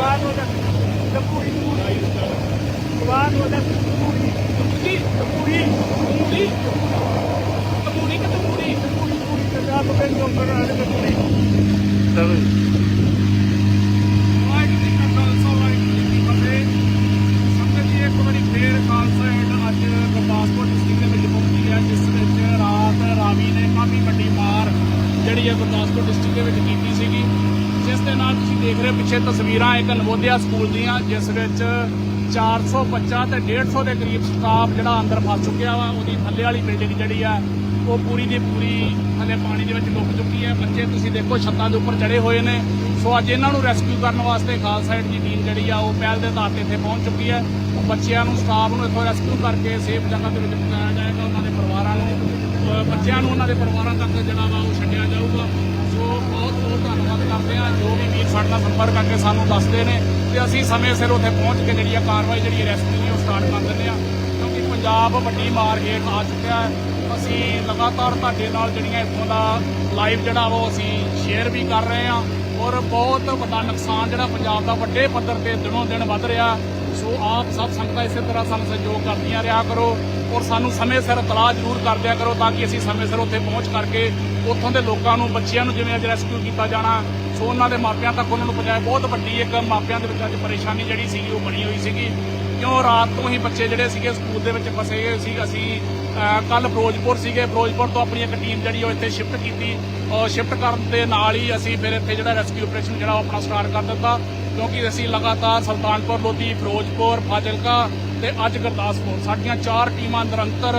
ਜਵਾਨ ਉਹਦਾ ਤਪੂਰੀ ਜਵਾਨ ਉਹਦਾ ਤਪੂਰੀ ਕੀ ਤਪੂਰੀ ਤਮੂਰੀ ਤਮੂਰੀ ਕਿ ਤਮੂਰੀ ਤਪੂਰੀ ਪੂਰੀ ਪੰਜਾਬ ਦੇ ਲੋਕਾਂ ਨਾਲ ਤਪੂਰੀ ਚਲੋ ਜੀ। ਵਾਹਿਗੁਰੂ ਜੀ ਕਾ ਖਾਲਸਾ ਵਾਹਿਗੁਰੂ ਜੀ ਕੀ ਫਤਿਹ ਸੰਗਤ ਜੀ ਇੱਕ ਵਾਰੀ ਫੇਰ ਖਾਲਸਾ ਏਡ ਅੱਜ ਗੁਰਦਾਸਪੁਰ ਡਿਸਟ੍ਰਿਕਟ ਦੇ ਵਿੱਚ ਪਹੁੰਚੀ ਹੈ ਜਿਸ ਵਿੱਚ ਰਾਤ ਰਾਵੀ ਨੇ ਕਾਫੀ ਵੱਡੀ ਮਾਰ ਜਿਹੜੀ ਹੈ ਗੁਰਦਾਸਪੁਰ ਡਿਸਟ੍ਰਿਕਟ ਦੇ ਵਿੱਚ ਕੀਤੀ ਸੀਗੀ ਜਿਸ ਦੇ ਨਾਲ ਤੁਸੀਂ ਦੇਖ ਰਹੇ ਹੋ ਪਿੱਛੇ ਤਸਵੀਰਾਂ ਇੱਕ ਨਵੋਦਿਆ ਸਕੂਲ ਦੀਆਂ, ਜਿਸ ਵਿੱਚ 400 ਬੱਚਾ ਤੇ 150 ਦੇ ਕਰੀਬ ਸਟਾਫ ਜਿਹੜਾ ਅੰਦਰ ਫਸ ਚੁੱਕਿਆ ਵਾ, ਉਹਦੀ ਥੱਲੇ ਵਾਲੀ ਬਿਲਡਿੰਗ ਜਿਹੜੀ ਆ, ਉਹ ਪੂਰੀ ਦੀ ਪੂਰੀ ਥੱਲੇ ਪਾਣੀ ਦੇ ਵਿੱਚ ਡੁੱਬ ਚੁੱਕੀ ਹੈ। ਬੱਚੇ ਤੁਸੀਂ ਦੇਖੋ ਛੱਤਾਂ ਦੇ ਉੱਪਰ ਚੜੇ ਹੋਏ ਨੇ। ਸੋ ਅੱਜ ਇਹਨਾਂ ਨੂੰ ਰੈਸਕਿਊ ਕਰਨ ਵਾਸਤੇ ਖਾਲਸਾ ਏਡ ਦੀ ਟੀਮ ਜਿਹੜੀ ਆ, ਉਹ ਪਹਿਲ ਦੇ ਆਧਾਰ ਤੇ ਇੱਥੇ ਪਹੁੰਚ ਚੁੱਕੀ ਹੈ। ਬੱਚਿਆਂ ਨੂੰ ਸਟਾਫ ਨੂੰ ਇੱਥੋਂ ਰੈਸਕਿਊ ਕਰਕੇ ਸੇਫ ਜਗ੍ਹਾ ਦੇ ਵਿੱਚ ਪਹੁੰਚਾਇਆ ਜਾਏਗਾ ਉਹਨਾਂ ਦੇ ਪਰਿਵਾਰਾਂ ਨੂੰ ਬੱਚਿਆਂ ਨੂੰ ਉਹਨਾਂ ਦੇ ਪਰਿਵਾਰਾਂ ਤੱਕ ਜਿਹੜਾ ਵਾ ਉਹ ਛੱਡਿਆ ਜਾਊਗਾ ਸੋ ਬਹੁਤ ਬਹੁਤ ਧੰਨਵਾਦ ਕਰਦੇ ਆ ਜੋ ਵੀ ਵੀਰ ਸਾਡੇ ਨਾਲ ਸੰਪਰਕ ਕਰਕੇ ਸਾਨੂੰ ਦੱਸਦੇ ਨੇ ਤੇ ਅਸੀਂ ਸਮੇਂ ਸਿਰ ਉੱਥੇ ਪਹੁੰਚ ਕੇ ਜਿਹੜੀ ਆ ਕਾਰਵਾਈ, ਜਿਹੜੀ ਰੈਸਕਿਊ ਦੀ ਉਹ ਸਟਾਰਟ ਕਰ ਦਿੰਦੇ ਆ। ਕਿਉਂਕਿ ਪੰਜਾਬ ਵੱਡੀ ਮਾਰ ਹੇਠ ਆ ਚੁੱਕਿਆ ਹੈ। ਅਸੀਂ ਲਗਾਤਾਰ ਤੁਹਾਡੇ ਨਾਲ ਜਿਹੜੀਆਂ ਇੱਥੋਂ ਦਾ ਲਾਈਵ ਜਿਹੜਾ ਉਹ ਅਸੀਂ ਸ਼ੇਅਰ ਵੀ ਕਰ ਰਹੇ ਆ ਔਰ ਬਹੁਤ ਵੱਡਾ ਨੁਕਸਾਨ ਜਿਹੜਾ ਪੰਜਾਬ ਦਾ ਵੱਡੇ ਪੱਧਰ ਤੇ ਦਿਨੋਂ ਦਿਨ ਵੱਧ ਰਿਹਾ। ਸੋ ਆਪ ਸਭ ਸੰਗਤਾਂ ਇਸੇ ਤਰ੍ਹਾਂ ਸਾਨੂੰ ਸਹਿਯੋਗ ਕਰਦੀਆਂ ਰਿਹਾ ਕਰੋ ਔਰ ਸਾਨੂੰ ਸਮੇਂ ਸਿਰ ਤਲਾਹ ਜ਼ਰੂਰ ਕਰਦਿਆ ਕਰੋ ਤਾਂ ਕਿ ਅਸੀਂ ਸਮੇਂ ਸਿਰ ਉੱਥੇ ਪਹੁੰਚ ਕਰਕੇ ਉੱਥੋਂ ਦੇ ਲੋਕਾਂ ਨੂੰ, ਬੱਚਿਆਂ ਨੂੰ ਜਿਵੇਂ ਅੱਜ ਰੈਸਕਿਊ ਕੀਤਾ ਜਾਣਾ ਸੋ ਉਹਨਾਂ ਦੇ ਮਾਪਿਆਂ ਤੱਕ ਉਹਨਾਂ ਨੂੰ ਪਹੁੰਚਾਇਆ। ਬਹੁਤ ਵੱਡੀ ਇੱਕ ਮਾਪਿਆਂ ਦੇ ਵਿੱਚ ਅੱਜ ਪਰੇਸ਼ਾਨੀ ਜਿਹੜੀ ਸੀਗੀ ਉਹ ਬਣੀ ਹੋਈ ਸੀਗੀ। ਕਿਉਂ ਰਾਤ ਤੋਂ ਹੀ ਬੱਚੇ ਜਿਹੜੇ ਸੀਗੇ ਸਕੂਲ ਦੇ ਵਿੱਚ ਫਸੇ ਹੋਏ ਸੀ। ਅਸੀਂ ਕੱਲ ਫਿਰੋਜ਼ਪੁਰ ਸੀਗੇ। ਫਿਰੋਜ਼ਪੁਰ ਤੋਂ ਆਪਣੀ ਇੱਕ ਟੀਮ ਜਿਹੜੀ ਉਹ ਇੱਥੇ ਸ਼ਿਫਟ ਕੀਤੀ। ਔਰ ਸ਼ਿਫਟ ਕਰਨ ਦੇ ਨਾਲ ਹੀ ਅਸੀਂ ਫਿਰ ਇੱਥੇ ਜਿਹੜਾ ਰੈਸਕਿਊ ਆਪਰੇਸ਼ਨ ਜਿਹੜਾ ਉਹ ਆਪਣਾ ਸਟਾਰਟ ਕਰ ਦਿੱਤਾ। ਕਿਉਂਕਿ ਅਸੀਂ ਲਗਾਤਾਰ ਸੁਲਤਾਨਪੁਰ, ਲੋਧੀ, ਫਿਰੋਜ਼ਪੁਰ, ਫਾਜ਼ਿਲਕਾ ਤੇ ਅੱਜ ਗੁਰਦਾਸਪੁਰ ਸਾਡੀਆਂ ਚਾਰ ਟੀਮਾਂ ਨਿਰੰਤਰ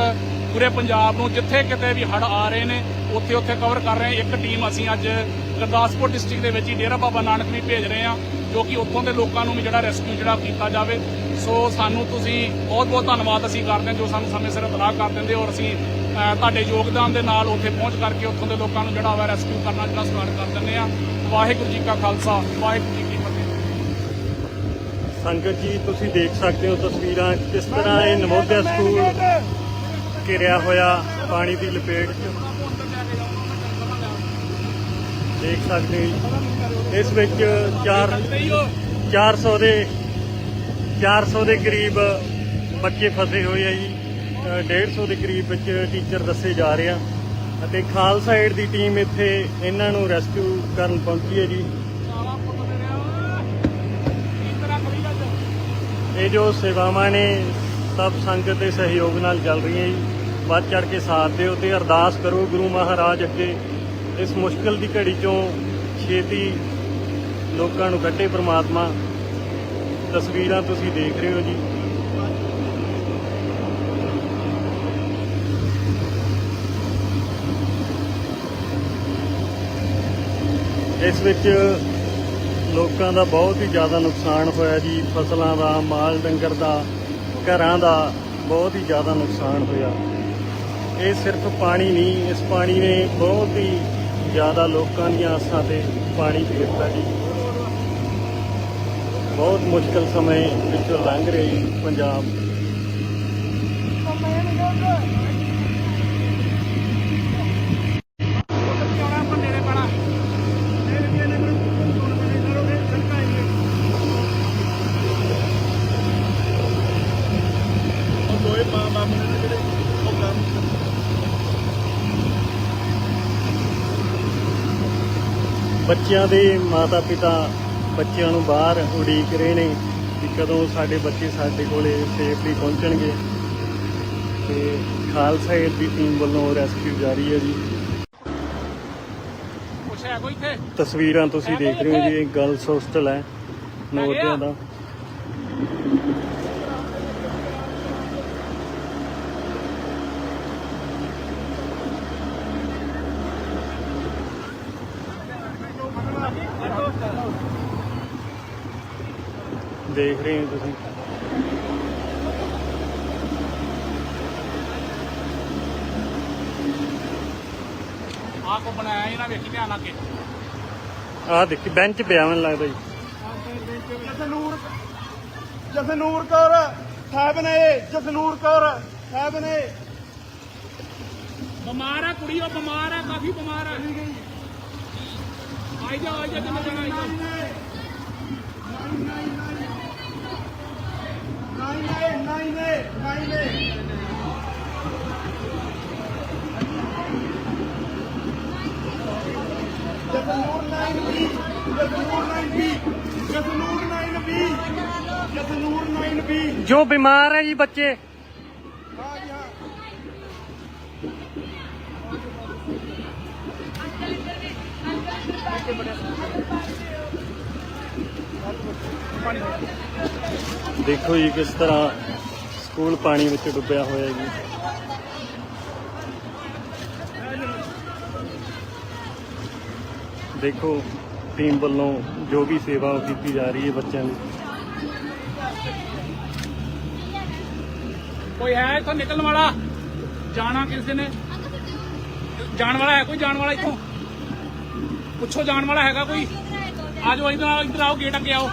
ਪੂਰੇ ਪੰਜਾਬ ਨੂੰ ਜਿੱਥੇ ਕਿਤੇ ਵੀ ਹੜ੍ਹ ਆ ਰਹੇ ਨੇ, ਉੱਥੇ ਉੱਥੇ ਕਵਰ ਕਰ ਰਹੇ ਇੱਕ ਟੀਮ ਅਸੀਂ ਅੱਜ ਗੁਰਦਾਸਪੁਰ ਡਿਸਟ੍ਰਿਕਟ ਦੇ ਵਿੱਚ ਹੀ ਡੇਰਾ ਬਾਬਾ ਨਾਨਕ ਵੀ ਭੇਜ ਰਹੇ ਹਾਂ, ਜੋ ਕਿ ਉੱਥੋਂ ਦੇ ਲੋਕਾਂ ਨੂੰ ਵੀ ਜਿਹੜਾ ਰੈਸਕਿਊ ਜਿਹੜਾ ਕੀਤਾ ਜਾਵੇ। ਸੋ ਸਾਨੂੰ ਤੁਸੀਂ ਬਹੁਤ ਬਹੁਤ ਧੰਨਵਾਦ ਅਸੀਂ ਕਰਦੇ ਹਾਂ, ਜੋ ਸਾਨੂੰ ਸਮੇਂ ਸਿਰ ਇਤਲਾਹ ਕਰ ਦਿੰਦੇ ਔਰ ਅਸੀਂ ਤੁਹਾਡੇ ਯੋਗਦਾਨ ਦੇ ਨਾਲ ਉੱਥੇ ਪਹੁੰਚ ਕਰਕੇ ਉੱਥੋਂ ਦੇ ਲੋਕਾਂ ਨੂੰ ਜਿਹੜਾ ਵਾ ਰੈਸਕਿਊ ਕਰਨਾ ਜਿਹੜਾ ਸਟਾਰਟ ਕਰ ਦਿੰਦੇ ਆ ਵਾਹਿਗੁਰੂ ਜੀ ਕਾ ਖਾਲਸਾ, ਵਾਹਿਗੁਰੂ ਜੀ ਕੀ ਫਤਿਹ। ਸੰਗਤ ਜੀ, ਤੁਸੀਂ ਦੇਖ ਸਕਦੇ ਹੋ ਤਸਵੀਰਾਂ ਕਿਸ ਤਰ੍ਹਾਂ ਇਹ ਨਵੋਦਿਆ ਸਕੂਲ ਘਿਰਿਆ ਹੋਇਆ ਪਾਣੀ ਦੀ ਲਪੇਟ 'ਚ। ਦੇਖ ਸਕਦੇ ਹੋ ਇਸ ਵਿੱਚ 4 400 ਦੇ 400 ਦੇ ਕਰੀਬ ਬੱਚੇ ਫਸੇ ਹੋਏ ਆ ਜੀ। ਅ, 150 ਦੇ ਕਰੀਬ ਵਿੱਚ ਟੀਚਰ ਦੱਸੇ ਜਾ ਰਹੇ ਆ। ਅਤੇ ਖਾਲਸਾ ਏਡ ਦੀ ਟੀਮ ਇੱਥੇ ਇਹਨਾਂ ਨੂੰ ਰੈਸਕਿਊ ਕਰਨ ਪਹੁੰਚੀ ਹੈ ਜੀ। ਇਹ ਜੋ ਸੇਵਾਵਾਂ ਨੇ ਸਭ ਸੰਗਤ ਦੇ ਸਹਿਯੋਗ ਨਾਲ ਚੱਲ ਰਹੀਆਂ ਜੀ। ਵੱਧ ਚੜ ਕੇ ਸਾਥ ਦਿਓ ਤੇ ਅਰਦਾਸ ਕਰੋ ਗੁਰੂ ਮਹਾਰਾਜ ਅੱਗੇ। ਇਸ ਮੁਸ਼ਕਲ ਦੀ ਘੜੀ ਚੋਂ ਛੇਤੀ ਲੋਕਾਂ ਨੂੰ ਕੱਢੇ ਪ੍ਰਮਾਤਮਾ। ਤਸਵੀਰਾਂ ਤੁਸੀਂ ਦੇਖ ਰਹੇ ਹੋ ਜੀ। ਇਸ ਵਿੱਚ ਲੋਕਾਂ ਦਾ ਬਹੁਤ ਹੀ ਜ਼ਿਆਦਾ ਨੁਕਸਾਨ ਹੋਇਆ ਜੀ। ਫਸਲਾਂ ਦਾ, ਮਾਲ ਡੰਗਰ ਦਾ ਘਰਾਂ ਦਾ ਬਹੁਤ ਹੀ ਜ਼ਿਆਦਾ ਨੁਕਸਾਨ ਹੋਇਆ। ਇਹ ਸਿਰਫ ਪਾਣੀ ਨਹੀਂ, ਇਸ ਪਾਣੀ ਨੇ ਬਹੁਤ ਹੀ ਜ਼ਿਆਦਾ ਲੋਕਾਂ ਦੀਆਂ ਆਸਾਂ ਤੇ ਪਾਣੀ ਫੇਰਤਾ ਜੀ। ਬਹੁਤ ਮੁਸ਼ਕਲ ਸਮੇਂ ਵਿੱਚੋਂ ਲੰਘ ਰਹੀ ਪੰਜਾਬ ਆਉਣਾ ਆਪਾਂ ਨੇੜੇ ਪੈਣਾ ਦੋਏ ਮਾਂ ਬਾਪ ਨੇ ਜਿਹੜੇ ਉਹ ਕੰਮ ਬੱਚਿਆਂ ਦੇ ਮਾਤਾ ਪਿਤਾ ਬੱਚਿਆਂ ਨੂੰ ਬਾਹਰ ਉਡੀਕ ਰਹੇ ਨੇ ਕਿ ਕਦੋਂ ਸਾਡੇ ਬੱਚੇ ਸਾਡੇ ਕੋਲੇ ਸੇਫਲੀ ਪਹੁੰਚਣਗੇ। ਤੇ ਖਾਲਸਾ ਏਡ ਦੀ ਟੀਮ ਵੱਲੋਂ ਰੈਸਕਿਊ ਜਾਰੀ ਹੈ ਜੀ। ਤਸਵੀਰਾਂ ਤੁਸੀਂ ਦੇਖ ਰਹੇ ਹੋ ਜੀ ਇਹ ਗਰਲਸ ਹੋਸਟਲ ਹੈ। ਨਵੋਦਿਆ ਦਾ। ਦੇਖ ਰਹੇ ਹੋ ਤੁਸੀਂ। ਆਹ ਕੋ ਬਣਾਇਆ ਇਹਨਾਂ ਵੇਖੀ ਧਿਆਨ ਨਾਲ ਕੇ ਆਹ ਦੇਖੀ ਬੈਂਚ ਪਿਆ ਮੈਨੂੰ ਲੱਗਦਾ ਜੀ। ਜਸਨੂਰ ਜਸਨੂਰ ਕੌਰ ਸਾਹਿਬ ਨੇ ਜਸਨੂਰ ਕੌਰ ਸਾਹਿਬ ਨੇ। ਬਿਮਾਰ ਹੈ ਕੁੜੀ ਉਹ ਬਿਮਾਰ ਹੈ ਕਾਫੀ ਬਿਮਾਰ ਹੈ जो बीमार है जी बच्चे ਦੇਖੋ ਜੀ ਕਿਸ ਤਰ੍ਹਾਂ ਸਕੂਲ ਪਾਣੀ ਵਿੱਚ ਡੁੱਬਿਆ ਹੋਇਆ ਹੈ ਜੀ। ਦੇਖੋ ਟੀਮ ਵੱਲੋਂ ਜੋ ਵੀ ਸੇਵਾ ਉਹ ਕੀਤੀ ਜਾ ਰਹੀ ਹੈ ਬੱਚਿਆਂ ਦੀ। ਕੋਈ ਹੈ ਇੱਥੋਂ ਨਿਕਲਣ ਵਾਲਾ? ਜਾਣਾ ਕਿਸੇ ਨੇ? ਜਾਣ ਵਾਲਾ ਹੈ ਕੋਈ? ਜਾਣ ਵਾਲਾ ਇੱਥੋਂ? ਪੁੱਛੋ ਜਾਣ ਵਾਲਾ ਹੈਗਾ ਕੋਈ? ਆ ਜਾਓ ਇੱਧਰ ਆਓ ਇੱਧਰ ਆਓ ਗੇਟ ਅੱਗੇ ਆਓ।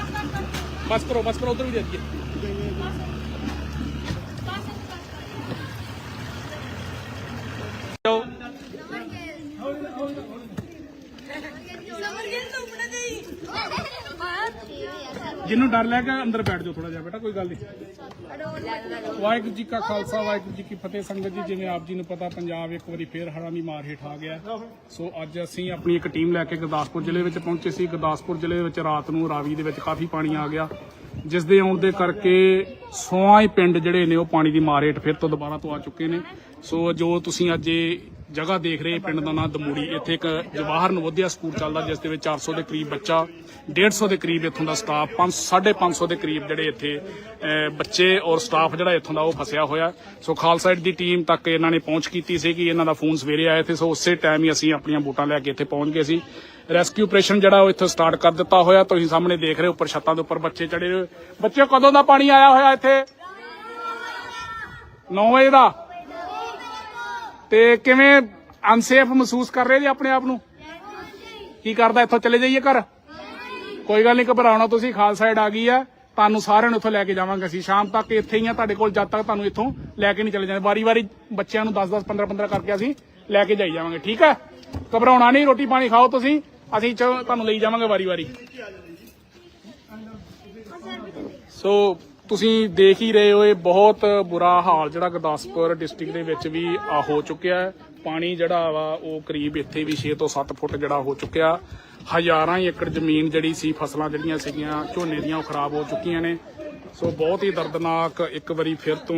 ਬਸ ਕਰੋ ਬਸ ਕਰੋ, ਉਧਰ ਵੀ ਦੇ ਦਈਏ। ਆਓ। ਜਿਹਨੂੰ ਡਰ ਲੱਗਾ, ਅੰਦਰ ਬੈਠ ਜਾਓ ਥੋੜਾ ਜਿਹਾ ਬੇਟਾ, ਕੋਈ ਗੱਲ ਨਹੀਂ। ਵਾਹਿਗੁਰੂ ਜੀ ਕਾ ਖਾਲਸਾ, ਵਾਹਿਗੁਰੂ ਜੀ ਕੀ ਫਤਿਹ। ਸੰਗਤ ਜੀ, ਜਿਵੇਂ ਆਪ ਜੀ ਨੂੰ ਪਤਾ, ਪੰਜਾਬ ਇੱਕ ਵਾਰੀ ਫੇਰ ਹੜ੍ਹਾਂ ਦੀ ਮਾਰ ਹੇਠ ਆ ਗਿਆ। ਸੋ ਅੱਜ ਅਸੀਂ ਆਪਣੀ ਇੱਕ ਟੀਮ ਲੈ ਕੇ ਗੁਰਦਾਸਪੁਰ ਜ਼ਿਲ੍ਹੇ ਵਿੱਚ ਪਹੁੰਚੇ ਸੀ। ਗੁਰਦਾਸਪੁਰ ਜ਼ਿਲ੍ਹੇ ਵਿੱਚ ਰਾਤ ਨੂੰ ਰਾਵੀ ਦੇ ਵਿੱਚ ਕਾਫੀ ਪਾਣੀ ਆ ਗਿਆ, ਜਿਸ ਦੇ ਆਉਣ ਦੇ ਕਰਕੇ ਸੋਆਂ ਹੀ ਪਿੰਡ ਜਿਹੜੇ ਨੇ ਉਹ ਪਾਣੀ ਦੀ ਮਾਰ ਹੇਠ ਫਿਰ ਤੋਂ ਦੁਬਾਰਾ ਤੋਂ ਆ ਚੁੱਕੇ ਨੇ। ਸੋ ਜੋ ਤੁਸੀਂ ਅੱਜ ਇਹ ਜਗ੍ਹਾ ਦੇਖ ਰਹੇ ਪਿੰਡ ਦਾ ਨਾਮ ਦਮੂੜੀ। ਇੱਥੇ ਇੱਕ ਜਵਾਹਰ ਨਵੋਦਿਆ ਸਕੂਲ ਚੱਲਦਾ, ਜਿਸ ਦੇ ਵਿੱਚ 400 ਦੇ ਕਰੀਬ ਬੱਚਾ 150 ਦੇ ਕਰੀਬ ਇੱਥੋਂ ਦਾ ਸਟਾਫ 5 550 ਦੇ ਕਰੀਬ ਜਿਹੜੇ ਇੱਥੇ ਬੱਚੇ ਔਰ ਸਟਾਫ ਜਿਹੜਾ ਇੱਥੋਂ ਦਾ ਉਹ ਫਸਿਆ ਹੋਇਆ। ਸੋ ਖਾਲਸਾ ਏਡ ਦੀ ਟੀਮ ਤੱਕ ਇਹਨਾਂ ਨੇ ਪਹੁੰਚ ਕੀਤੀ ਸੀ ਕਿ ਇਹਨਾਂ ਦਾ ਫੋਨ ਸਵੇਰੇ ਆਇਆ ਤੇ ਸੋ ਉਸੇ ਟਾਈਮ ਹੀ ਅਸੀਂ ਆਪਣੀਆਂ ਬੋਟਾਂ ਲੈ ਕੇ ਇੱਥੇ ਪਹੁੰਚ ਗਏ ਸੀ। ਰੈਸਕਿਊ ਆਪਰੇਸ਼ਨ ਜਿਹੜਾ ਉਹ ਇੱਥੇ ਸਟਾਰਟ ਕਰ ਦਿੱਤਾ ਹੋਇਆ। ਤੁਸੀਂ ਸਾਹਮਣੇ ਦੇਖ ਰਹੇ ਹੋ ਉੱਪਰ ਛੱਤਾਂ ਦੇ ਉੱਪਰ ਬੱਚੇ ਚੜੇ ਹੋਏ। ਬੱਚੇ ਕਦੋਂ ਦਾ ਪਾਣੀ ਆਇਆ ਹੋਇਆ ਇੱਥੇ? 9 ਵਜੇ ਦਾ? ਤੇ ਕਿਵੇਂ ਅਨਸੇਫ ਮਹਿਸੂਸ ਕਰ ਰਹੇ ਜੀ ਆਪਣੇ ਆਪ ਨੂੰ? ਕੀ ਕਰਦਾ? ਇੱਥੋਂ ਚਲੇ ਜਾਈਏ ਘਰ? ਕੋਈ ਗੱਲ ਨਹੀਂ ਘਬਰਾਉਣਾ ਤੁਸੀਂ ਖਾਲਸਾ ਏਡ ਆ ਗਈ ਆ। ਤੁਹਾਨੂੰ ਸਾਰਿਆਂ ਨੂੰ ਇੱਥੋਂ ਲੈ ਕੇ ਜਾਵਾਂਗੇ ਅਸੀਂ। ਸ਼ਾਮ ਤੱਕ ਇੱਥੇ ਹੀ ਆ ਤੁਹਾਡੇ ਕੋਲ ਜਦ ਤੱਕ ਤੁਹਾਨੂੰ ਇੱਥੋਂ ਲੈ ਕੇ ਨਹੀਂ ਚਲੇ ਜਾਂਦੇ। ਵਾਰੀ ਵਾਰੀ ਬੱਚਿਆਂ ਨੂੰ 10 10 15 15 ਕਰਕੇ ਅਸੀਂ ਲੈ ਕੇ ਜਾਈ ਜਾਵਾਂਗੇ ਠੀਕ ਹੈ ਘਬਰਾਉਣਾ ਨਹੀਂ ਰੋਟੀ ਪਾਣੀ ਖਾਓ ਤੁਸੀਂ। ਅਸੀਂ ਤੁਹਾਨੂੰ ਲਈ ਜਾਵਾਂਗੇ ਵਾਰੀ ਵਾਰੀ ਸੋ ਤੁਸੀਂ ਦੇਖ ਹੀ ਰਹੇ ਹੋ ਇਹ ਬਹੁਤ ਬੁਰਾ ਹਾਲ ਜਿਹੜਾ ਗੁਰਦਾਸਪੁਰ ਡਿਸਟ੍ਰਿਕਟ ਦੇ ਵਿੱਚ ਵੀ ਹੋ ਚੁੱਕਿਆ ਹੈ। ਪਾਣੀ ਜਿਹੜਾ ਵਾ ਉਹ ਕਰੀਬ ਇੱਥੇ ਵੀ 6 ਤੋਂ 7 ਫੁੱਟ ਜਿਹੜਾ ਹੋ ਚੁੱਕਿਆ। ਹਜ਼ਾਰਾਂ ਏਕੜ ਜ਼ਮੀਨ ਜਿਹੜੀ ਸੀ, ਫਸਲਾਂ ਜਿਹੜੀਆਂ ਸੀਗੀਆਂ, ਝੋਨੇ ਦੀਆਂ ਉਹ ਖਰਾਬ ਹੋ ਚੁੱਕੀਆਂ ਨੇ। ਸੋ ਬਹੁਤ ਹੀ ਦਰਦਨਾਕ ਇੱਕ ਵਾਰੀ ਫਿਰ ਤੋਂ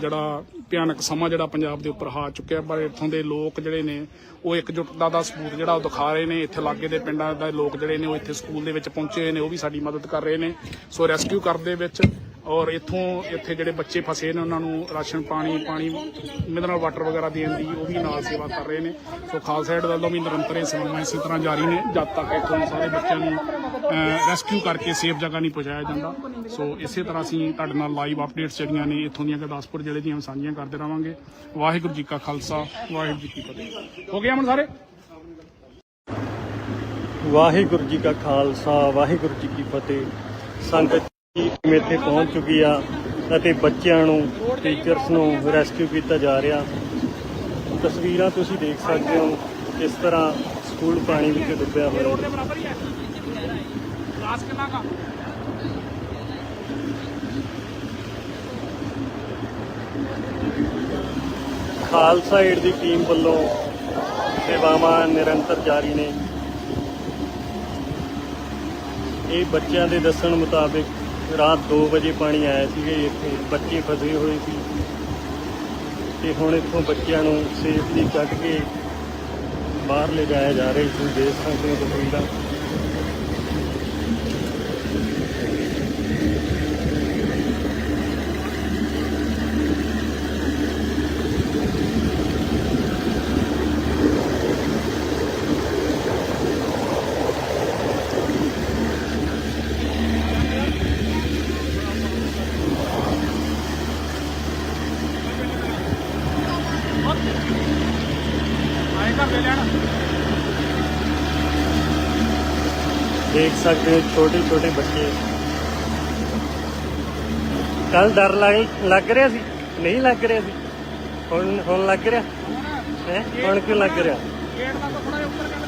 ਜਿਹੜਾ ਭਿਆਨਕ ਸਮਾਂ ਜਿਹੜਾ ਪੰਜਾਬ ਦੇ ਉੱਪਰ ਆ ਚੁੱਕਿਆ। ਪਰ ਇੱਥੋਂ ਦੇ ਲੋਕ ਜਿਹੜੇ ਨੇ, ਉਹ ਇਕਜੁੱਟਤਾ ਦਾ ਸਬੂਤ ਜਿਹੜਾ ਉਹ ਦਿਖਾ ਰਹੇ ਨੇ। ਇੱਥੇ ਲਾਗੇ ਦੇ ਪਿੰਡਾਂ ਦੇ ਲੋਕ ਜਿਹੜੇ ਨੇ, ਉਹ ਇੱਥੇ ਸਕੂਲ ਦੇ ਵਿੱਚ ਪਹੁੰਚੇ ਹੋਏ ਨੇ, ਉਹ ਵੀ ਸਾਡੀ ਮਦਦ ਕਰ ਰਹੇ ਨੇ। ਸੋ ਰੈਸਕਿਊ ਕਰਦੇ ਵਿੱਚ ਔਰ ਇੱਥੋਂ ਇੱਥੇ ਜਿਹੜੇ ਬੱਚੇ ਫਸੇ ਨੇ, ਉਹਨਾਂ ਨੂੰ ਰਾਸ਼ਨ, ਪਾਣੀ ਪਾਣੀ ਮਿਨਰਲ ਵਾਟਰ ਵਗੈਰਾ ਦੇਣ ਦੀ ਉਹ ਵੀ ਨਾਲ ਸੇਵਾ ਕਰ ਰਹੇ ਨੇ। ਸੋ ਖਾਲਸਾ ਏਡ ਵੱਲੋਂ ਵੀ ਨਿਰੰਤਰ ਇਹ ਸੇਵਾਵਾਂ ਇਸੇ ਤਰ੍ਹਾਂ ਜਾਰੀ ਨੇ, ਜਦ ਤੱਕ ਇੱਥੋਂ ਸਾਰੇ ਬੱਚਿਆਂ ਨੂੰ ਰੈਸਕਿਊ ਕਰਕੇ ਸੇਫ ਜਗ੍ਹਾ ਨਹੀਂ ਪਹੁੰਚਾਇਆ ਜਾਂਦਾ। ਸੋ ਇਸੇ ਤਰ੍ਹਾਂ ਅਸੀਂ ਤੁਹਾਡੇ ਨਾਲ ਲਾਈਵ ਅਪਡੇਟਸ ਜਿਹੜੀਆਂ ਨੇ, ਇੱਥੋਂ ਦੀਆਂ ਗੁਰਦਾਸਪੁਰ ਜ਼ਿਲ੍ਹੇ ਦੀਆਂ ਸਾਂਝੀਆਂ ਕਰਦੇ ਰਵਾਂਗੇ। ਵਾਹਿਗੁਰੂ ਜੀ ਕਾ ਖਾਲਸਾ, ਵਾਹਿਗੁਰੂ ਜੀ ਕੀ ਫਤਿਹ। ਹੋ ਗਿਆ ਅਮਨ ਸਾਰੇ? ਵਾਹਿਗੁਰੂ ਜੀ ਕਾ ਖਾਲਸਾ, ਵਾਹਿਗੁਰੂ ਜੀ ਕੀ ਫਤਿਹ। ਸੰਗਤ ਟੀਮ ਇੱਥੇ ਪਹੁੰਚ ਚੁੱਕੀ ਆ ਅਤੇ ਬੱਚਿਆਂ ਨੂੰ ਟੀਚਰਸ ਨੂੰ ਰੈਸਕਿਊ ਕੀਤਾ ਜਾ ਰਿਹਾ। ਤਸਵੀਰਾਂ ਤੁਸੀਂ ਦੇਖ ਸਕਦੇ ਹੋ ਕਿਸ ਤਰ੍ਹਾਂ ਸਕੂਲ ਪਾਣੀ ਵਿੱਚ ਡੁੱਬਿਆ ਹੋਇਆ। ਰੋਡ ਦੇ ਬਰਾਬਰ ਹੀ ਹੈ। ਕਲਾਸ ਕਿੰਨਾ ਕਾ ਖਾਲਸਾ ਏਡ ਦੀ ਟੀਮ ਵੱਲੋਂ ਸੇਵਾਵਾਂ ਨਿਰੰਤਰ ਜਾਰੀ ਨੇ। ਇਹ ਬੱਚਿਆਂ ਦੇ ਦੱਸਣ ਮੁਤਾਬਿਕ ਰਾਤ 2 ਵਜੇ ਪਾਣੀ ਆਇਆ ਸੀਗਾ ਇੱਥੇ, ਬੱਚੇ ਫਸੇ ਹੋਏ ਸੀ। ਤੇ ਹੁਣ ਇੱਥੋਂ ਬੱਚਿਆਂ ਨੂੰ ਸੇਫਲੀ ਕੱਢ ਕੇ ਬਾਹਰ ਲਿਜਾਇਆ ਜਾ ਰਿਹਾ ਤੁਸੀਂ ਦੇਖ ਸਕਦੇ ਹੋ ਤਸਵੀਰਾਂ। ਦੇਖ ਸਕਦੇ ਹੋ ਛੋਟੇ ਛੋਟੇ ਬੱਚੇ। ਕੱਲ ਡਰ ਲੱਗ ਲੱਗ ਰਿਹਾ ਸੀ? ਨਹੀਂ ਲੱਗ ਰਿਹਾ ਸੀ? ਹੁਣ ਹੁਣ ਲੱਗ ਰਿਹਾ? ਹੈ? ਹੁਣ ਕਿਉਂ ਲੱਗ ਰਿਹਾ? ਗੇਟ ਦਾ ਥੋੜਾ ਜਿਹਾ ਉੱਪਰ